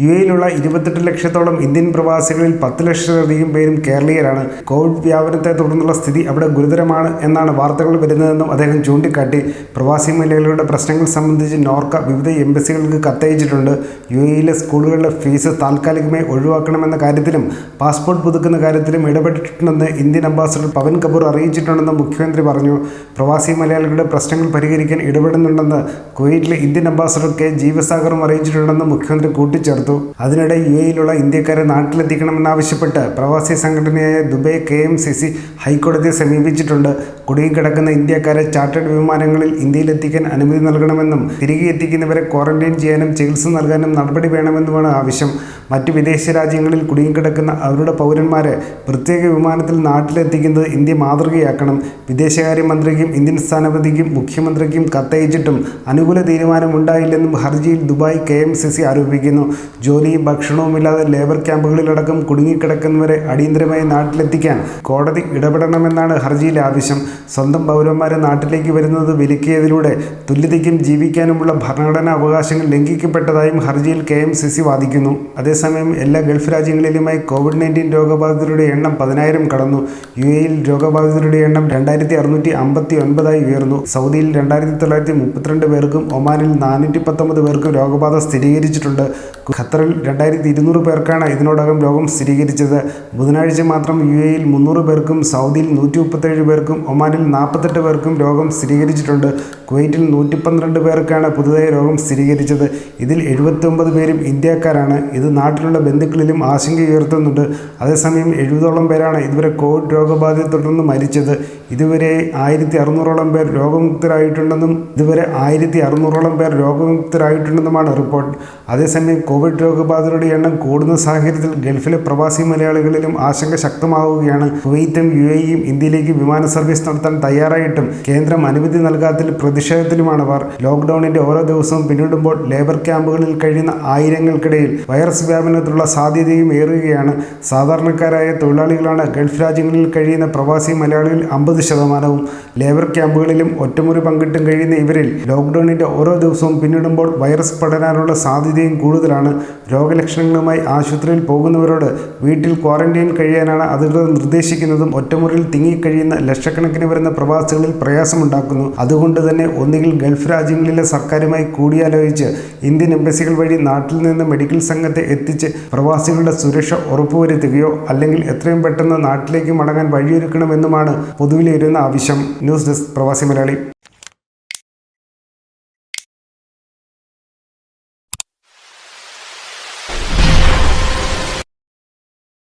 U എയിലുള്ള ഇരുപത്തെട്ട് ലക്ഷത്തോളം Indian പ്രവാസികളിൽ പത്ത് ലക്ഷത്തിലധികം പേരും കേരളീയരാണ്. കോവിഡ് വ്യാപനത്തെ തുടർന്നുള്ള സ്ഥിതി അവിടെ ഗുരുതരമാണ് എന്നാണ് വാർത്തകൾ വരുന്നതെന്നും അദ്ദേഹം ചൂണ്ടിക്കാട്ടി. പ്രവാസി മലയാളികളുടെ പ്രശ്നങ്ങൾ സംബന്ധിച്ച് നോർക്ക വിവിധ എംബസികൾക്ക് കത്തയച്ചിട്ടുണ്ട്. യു എയിലെ സ്കൂളുകളിലെ ഫീസ് താൽക്കാലികമായി ഒഴിവാക്കണമെന്ന കാര്യത്തിലും പാസ്പോർട്ട് പുതുക്കുന്ന കാര്യത്തിലും ഇടപെട്ടിട്ടുണ്ടെന്ന് ഇന്ത്യൻ അംബാസഡർ പവൻ കപൂർ അറിയിച്ചിട്ടുണ്ടെന്ന് മുഖ്യമന്ത്രി പറഞ്ഞു. പ്രവാസി മലയാളികളുടെ പ്രശ്നങ്ങൾ പരിഹരിക്കാൻ ഇടപെടുന്നുണ്ടെന്ന് കുവൈറ്റിലെ ഇന്ത്യൻ അംബാസഡർ കെ ജീവസാഗറും അറിയിച്ചിട്ടുണ്ടെന്ന് മുഖ്യമന്ത്രി കൂട്ടിച്ചേർത്തു. അതിനിടെ യു എയിലുള്ള ഇന്ത്യക്കാരെ നാട്ടിലെത്തിക്കണമെന്നാവശ്യപ്പെട്ട് പ്രവാസി സംഘടനയായ Dubai K M C C ഹൈക്കോടതിയെ സമീപിച്ചിട്ടുണ്ട്. കുടുങ്ങിക്കിടക്കുന്ന ഇന്ത്യക്കാരെ ചാർട്ടേഡ് വിമാനങ്ങളിൽ ഇന്ത്യയിലെത്തിക്കാൻ അനുമതി നൽകണമെന്നും തിരികെ എത്തിക്കുന്നവരെ ക്വാറന്റൈൻ ചെയ്യാനും ചികിത്സ നൽകാനും നടപടി വേണമെന്നുമാണ് ആവശ്യം. മറ്റ് വിദേശ രാജ്യങ്ങളിൽ കുടുങ്ങിക്കിടക്കുന്ന അവരുടെ പൗരന്മാരെ പ്രത്യേക വിമാനത്തിൽ നാട്ടിലെത്തിക്കുന്നത് ഇന്ത്യ മാതൃകയാക്കണം. വിദേശകാര്യമന്ത്രിക്കും ഇന്ത്യൻ സ്ഥാനപതിക്കും മുഖ്യമന്ത്രിക്കും കത്തയച്ചിട്ടും അനുകൂല തീരുമാനമുണ്ടായില്ലെന്നും ഹർജിയിൽ Dubai K M C C ആരോപിക്കുന്നു. ജോലിയും ഭക്ഷണവുമില്ലാതെ ലേബർ ക്യാമ്പുകളിലടക്കം കുടുങ്ങിക്കിടക്കുന്നവരെ അടിയന്തരമായി നാട്ടിലെത്തിക്കാൻ കോടതി ഇടപെടണമെന്നാണ് ഹർജിയിലെ ആവശ്യം. സ്വന്തം പൗരന്മാരെ നാട്ടിലേക്ക് വരുന്നത് വിലക്കിയതിലൂടെ തുല്യതയ്ക്കും ജീവിക്കാനുമുള്ള ഭരണഘടനാ അവകാശങ്ങൾ ലംഘിക്കപ്പെട്ടതായും ഹർജിയിൽ കെ എം സി സി വാദിക്കുന്നു. അതേസമയം എല്ലാ ഗൾഫ് രാജ്യങ്ങളിലുമായി കോവിഡ് നയന്റീൻ രോഗബാധിതരുടെ എണ്ണം പതിനായിരം കടന്നു. യു എയിൽ രോഗബാധിതരുടെ എണ്ണം രണ്ടായിരത്തി അറുന്നൂറ്റി അമ്പത്തി ഒൻപതായി ഉയർന്നു. സൗദിയിൽ രണ്ടായിരത്തി തൊള്ളായിരത്തി മുപ്പത്തിരണ്ട് പേർക്കും ഒമാനിൽ നാനൂറ്റി പത്തൊമ്പത് പേർക്കും രോഗബാധ സ്ഥിരീകരിച്ചിട്ടുണ്ട്. ഖത്തറിൽ രണ്ടായിരത്തി ഇരുന്നൂറ് പേർക്കാണ് ഇതിനോടകം രോഗം സ്ഥിരീകരിച്ചത്. ബുധനാഴ്ച മാത്രം യു എയിൽ മുന്നൂറ് പേർക്കും സൗദിയിൽ നൂറ്റി മുപ്പത്തേഴ് പേർക്കും ഒമാനിൽ നാൽപ്പത്തെട്ട് പേർക്കും രോഗം സ്ഥിരീകരിച്ചിട്ടുണ്ട്. കുവൈറ്റിൽ നൂറ്റി പന്ത്രണ്ട് പേർക്കാണ് പുതുതായി രോഗം സ്ഥിരീകരിച്ചത്. ഇതിൽ എഴുപത്തൊമ്പത് പേരും ഇന്ത്യക്കാരാണ്. ഇത് നാട്ടിലുള്ള ബന്ധുക്കളിലും ആശങ്ക ഉയർത്തുന്നുണ്ട്. അതേസമയം എഴുപതോളം പേരാണ് ഇതുവരെ കോവിഡ് രോഗബാധയെ തുടർന്ന് മരിച്ചത്. ഇതുവരെ ആയിരത്തി അറുന്നൂറോളം പേർ രോഗമുക്തരായിട്ടുണ്ടെന്നും ഇതുവരെ ആയിരത്തി അറുന്നൂറോളം പേർ രോഗമുക്തരായിട്ടുണ്ടെന്നുമാണ് റിപ്പോർട്ട്. അതേസമയം കോവിഡ് രോഗബാധിതരുടെ എണ്ണം കൂടുന്ന സാഹചര്യത്തിൽ ഗൾഫിലെ പ്രവാസി മലയാളികളിലും ആശങ്ക ശക്തമാവുകയാണ്. കുവൈറ്റും യു എയും ഇന്ത്യയിലേക്ക് വിമാന സർവീസ് നടത്താൻ തയ്യാറായിട്ടും കേന്ദ്രം അനുമതി നൽകാത്തതിൽ പ്രതിഷേധത്തിലുമാണ് അവർ. ലോക്ക്ഡൌണിന്റെ ഓരോ ദിവസവും പിന്നിടുമ്പോൾ ലേബർ ക്യാമ്പുകളിൽ കഴിയുന്ന ആയിരങ്ങൾക്കിടയിൽ വൈറസ് വ്യാപനത്തിലുള്ള സാധ്യതയും ഏറുകയാണ്. സാധാരണക്കാരായ തൊഴിലാളികളാണ് ഗൾഫ് രാജ്യങ്ങളിൽ കഴിയുന്ന പ്രവാസി മലയാളികൾ അമ്പത് ശതമാനവും. ലേബർ ക്യാമ്പുകളിലും ഒറ്റമുറി പങ്കിട്ടും കഴിയുന്ന ഇവരിൽ ലോക്ക്ഡൌണിന്റെ ഓരോ ദിവസവും പിന്നിടുമ്പോൾ വൈറസ് പടരാനുള്ള സാധ്യതയും കൂടുതലാണ്. രോഗലക്ഷണങ്ങളുമായി ആശുപത്രിയിൽ പോകുന്നവരോട് വീട്ടിൽ ക്വാറന്റൈൻ കഴിയാനാണ് അധികൃതർ നിർദ്ദേശിക്കുന്നതും ഒറ്റമുറിയിൽ തിങ്ങിക്കഴിയുന്ന ലക്ഷക്കണക്കിന് വരുന്ന പ്രവാസികളിൽ പ്രയാസമുണ്ടാക്കുന്നു. അതുകൊണ്ട് തന്നെ ഒന്നുകിൽ ഗൾഫ് രാജ്യങ്ങളിലെ സർക്കാരുമായി കൂടിയാലോചിച്ച് ഇന്ത്യൻ എംബസികൾ വഴി നാട്ടിൽ നിന്ന് മെഡിക്കൽ സംഘത്തെ എത്തിച്ച് പ്രവാസികളുടെ സുരക്ഷ ഉറപ്പുവരുത്തുകയോ അല്ലെങ്കിൽ എത്രയും പെട്ടെന്ന് നാട്ടിലേക്ക് മടങ്ങാൻ വഴിയൊരുക്കണമെന്നുമാണ് പൊതുവിലിരുന്ന ആവശ്യം. ന്യൂസ് ഡെസ്ക് പ്രവാസി മലയാളി.